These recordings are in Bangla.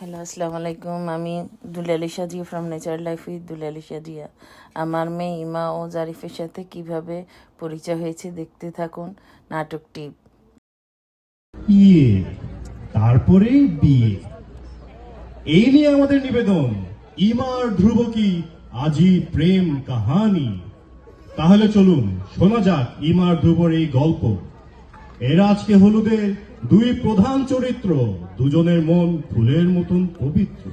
হ্যালো আসসালামু আলাইকুম আমি Dulali Sajia from nature life with Dulali Sajia আমার মেয়ে ইমা ও জারিফের সাথে কীভাবে পরিচয় হয়েছে দেখতে থাকুন নাটকটি বিয়ে, তারপরে বিয়ে। এই নিয়ে আমাদের নিবেদন ইমার ধ্রুব কি আজি প্রেম কাহানি? তাহলে চলুন, শোনা যাক ইমার ধ্রুবর এই গল্প। এরা আজকে হলুদের দুই প্রধান চরিত্র দুজনের মন ফুলের মতন পবিত্র।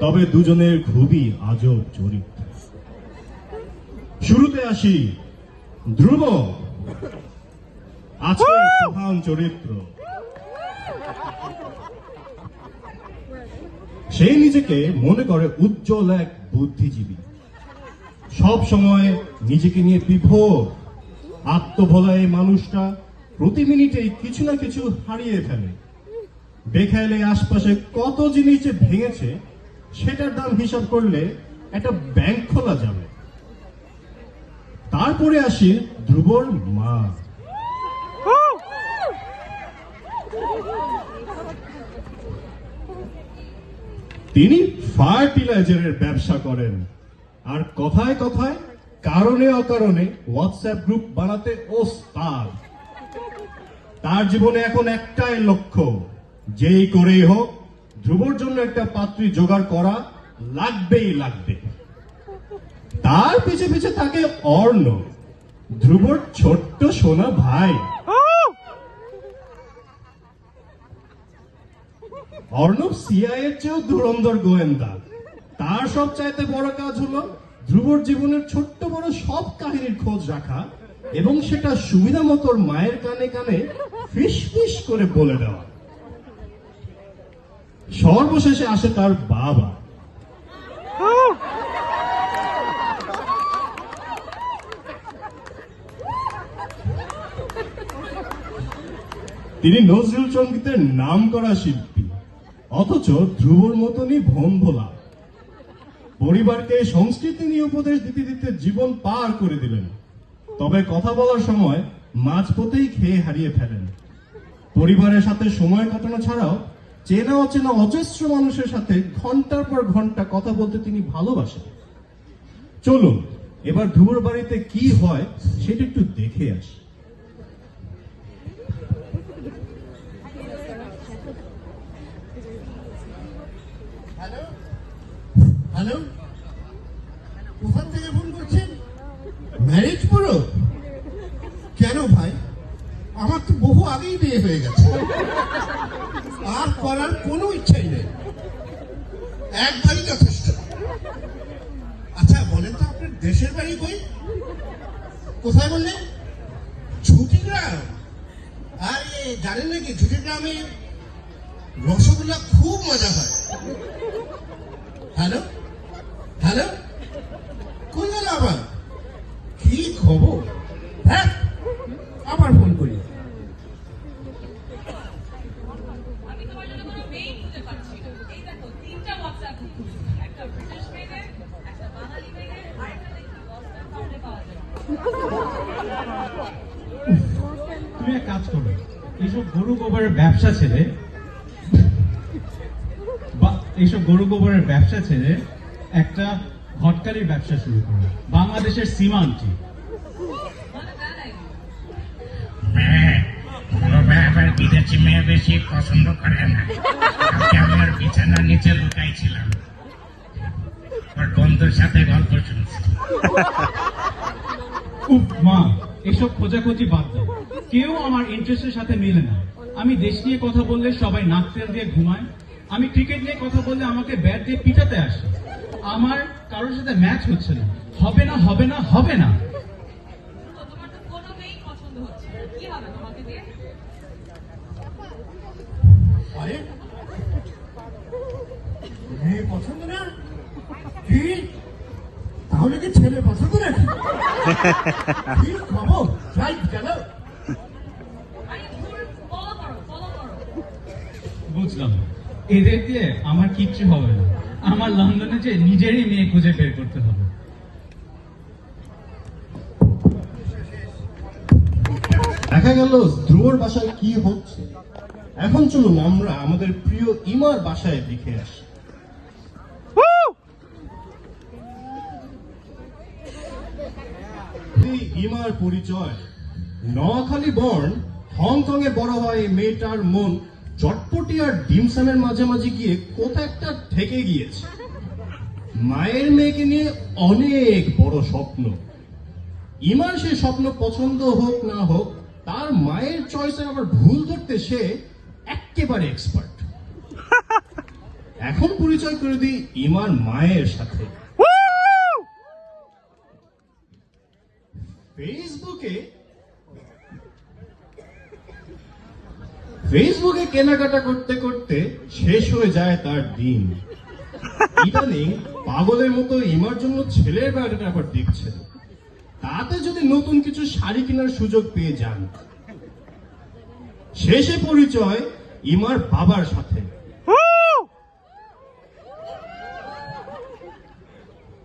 তবে দুজনের খুবই আজব চরিত্র। শুরুতে আসি ধ্রুব। আজকের প্রধান চরিত্র। সে নিজেকে মনে করে উজ্জ্বল এক বুদ্ধিজীবী। সব সময় নিজেকে নিয়ে বিভোর আত্মভোলা এই মানুষটা প্রতি মিনিটেই কিছু না কিছু হারিয়ে ফেলে। বেখাইলে আশপাশে কত জিনিস যে ভেঙেছে, সেটার দাম হিসাব করলে একটা ব্যাংক খোলা যাবে। তারপরে আসি ধ্রুবর মা। তিনি ফার্টিলাইজারের ব্যবসা করেন। আর কথায় কথায় কারণে অকারণে হোয়াটসঅ্যাপ গ্রুপ বানাতে ওস্তাদ। তার জীবনে এখন একটাই লক্ষ্য, যেই করেই হোক, ধ্রুবর জন্য একটা পাত্রী জোগাড় করা লাগবেই লাগবে। তার পিছে পিছে থাকে অর্ণ, ধ্রুবর ছোট্ট সোনা ভাই। অর্ণব সিআই এর চেয়েও ধুরন্ধর গোয়েন্দা। তার সব চাইতে বড় কাজ হলো ধ্রুবর জীবনের ছোট্ট বড় সব কাহিনীর খোঁজ রাখা। এবং সেটা সুবিধা মতো মায়ের কানে কানে ফিস ফিস করে বলে দেওয়া। সর্বশেষে আসে তার বাবা। তিনি নজরুল সঙ্গীতের নাম করা শিল্পী, অথচ ধ্রুবর মতনই ভোলা পরিবারকে সংস্কৃতি নিয়ে উপদেশ দিতে দিতে জীবন পার করে দিলেন। তবে কথা বলার সময় মাঝপথেই খেয়ে হারিয়ে ফেলেন। পরিবারের সাথে সময় কাটানো ছাড়াও চেনা অচেনা অজস্র মানুষের সাথে ঘণ্টার পর ঘণ্টা কথা বলতে তিনি ভালোবাসেন। চলুন, এবার ধ্রুবর বাড়িতে কি হয় সেটা একটু দেখে আসি। হ্যালো? হ্যালো? কোথা থেকে ফোন করছেন ম্যারেজ পুরো কেন ভাই আমার তো বহু আগেই বিয়ে হয়ে গেছে। আর করার কোনো ইচ্ছাই নেই। একবারই যথেষ্ট। আচ্ছা বলেন তো আপনার দেশের বাড়ি কই? কোথায় বললেন? আর এ জানেন নাকি ঝুটিগ্রামে রসগোল্লা খুব মজা হয়। হ্যালো? হ্যালো কোন গেল আবার কি খবর হ্যাঁ আবার ফোন করি আমি তোমার জন্য কোনো মেইল খুঁজে পাচ্ছি না এই দেখো তিনটা হোয়াটসঅ্যাপ গ্রুপ একটা ব্রিটিশ মেয়েদের একটা বাঙালি মেয়েদের আর একটা দেখি বস্তার সামনে পাওয়া যায় তুমি এক কাজ করো, এইসব গরু গোবরের ব্যবসা ছেড়ে, বা এইসব গরু গোবরের ব্যবসা ছেড়ে একটা ঘটকারির ব্যবসা শুরু করো। বাংলাদেশের সীমান্তি। মানে বিদেশি মেয়ে বেশি পছন্দ করে না। আজকে আমি ওর বিছানার নিচে লুকাইছিলাম। ওর বন্ধুর সাথে গল্প শুনছি। মা, এসব খোঁজাখুঁজি বাদ দাও। কেউ আমার ইন্টারেস্টের সাথে মিলে না। আমি দেশ নিয়ে কথা বললে সবাই নাক তেল দিয়ে ঘুমায়। আমি ক্রিকেট নিয়ে কথা বললে আমাকে ব্যাট দিয়ে পিটাতে আসে। আমার কারোর সাথে ম্যাচ হচ্ছে না। হবে না হবে না হবে না। বুঝলাম। এদের দিয়ে আমার কিচ্ছু হবে না। আমার লন্ডনে যে নিজেরই মেয়ে খুঁজে বের করতে হবে। দেখা গেল ধ্রুবর বাসায় কি হচ্ছে? এখন চলুন আমরা আমাদের প্রিয় ইমার বাসায় দেখে আসি। এই ইমার পরিচয়। নোয়াখালী হংকং এ বড় হয় মেয়েটার মন। চটপটি আর ডিমসামের মাঝামাঝি গিয়ে কোথা একটা থেকে গিয়েছে? মায়ের মেয়েকে নিয়ে অনেক বড় স্বপ্ন। ইমার সে স্বপ্ন পছন্দ হোক না হোক, তার মায়ের চয়েসে আবার ভুল ধরতে সে একেবারে এক্সপার্ট এখন পরিচয় করে দিই ইমার মায়ের সাথে। ফেসবুকে ফেসবুকে কেনাকাটা করতে করতে শেষ হয়ে যায় তার দিন। ইদানিং পাগলের মতো ইমার জন্য ছেলের বায়োডাটা আবার দেখছেন। তাতে যদি নতুন কিছু শাড়ি কেনার সুযোগ পেয়ে যান। শেষে পরিচয় ইমার বাবার সাথে।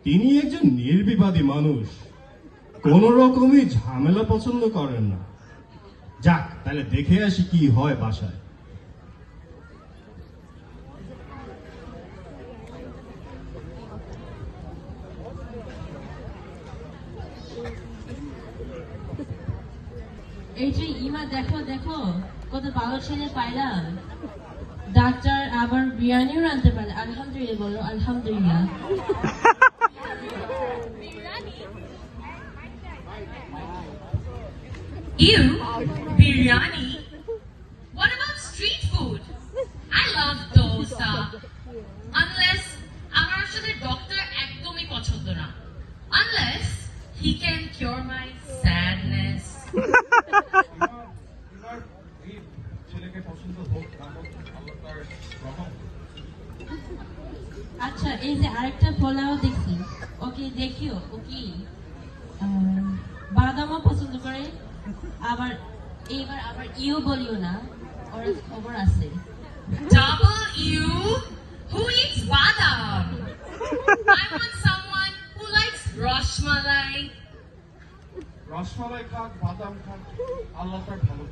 তিনি একজন নির্বিবাদী মানুষ। কোন রকমই ঝামেলা পছন্দ করেন না। যাক, তাহলে দেখে আসি কি হয় বাসায়। এই যে ইমা, দেখো দেখো, কত ভালো ছেলে পাইলাম ডাক্তার আবার বিরিয়ানিও রাঁধতে পারে। আলহামদুলিল্লাহ, বলো, আলহামদুলিল্লাহ। Ew, biryani. What about street food? I love dosa. Unless আমার আসলে ডক্টর একদমই পছন্দ না Unless he can cure my sadness. আচ্ছা এই যে আরেকটা পোলাও দেখছি ওকে দেখিও ও কি ইউ বলিও না ওর খবর আছে Double U? Who eats badam? I want someone who likes rashmalai. Rasmalai খাক বাদাম খাক আল্লাহ তার ভালো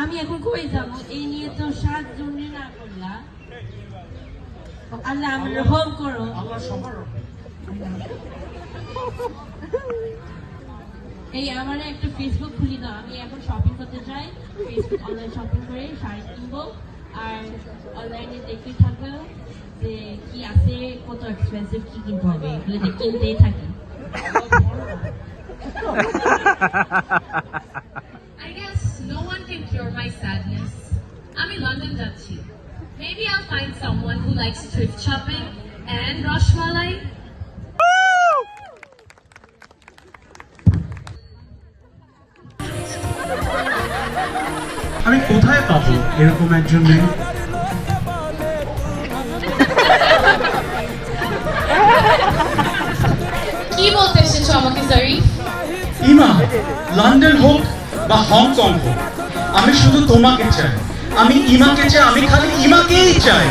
আমি এখন কই যাব এই নিয়ে তো সাত জনে না করলা আল্লাহ আমার রহম করো আল্লাহ সবার। এই আমার একটা ফেসবুক খুলি দাও। আমি এখন শপিং করতে চাই ফেসবুক অনলাইন শপিং করে শাড়ি কিনবো। আর অনলাইনে দেখতে থাকব যে কি আছে, কত এক্সপেন্সিভ কি কিনতে হবে? এগুলো কিনতেই থাকি। I guess no one can cure my sadness. আমি লন্ডন যাচ্ছি। Maybe I'll find someone who likes thrift shopping and rashmalai. আমি কোথায় পাবো? এরকম একজন মেয়ে কি বলতে এসেছ আমাকে জারিফ ইমা লন্ডন হোক বা হংকং হোক আমি শুধু তোমাকে চাই। আমি ইমাকে চাই আমি খালি ইমাকেই চাই।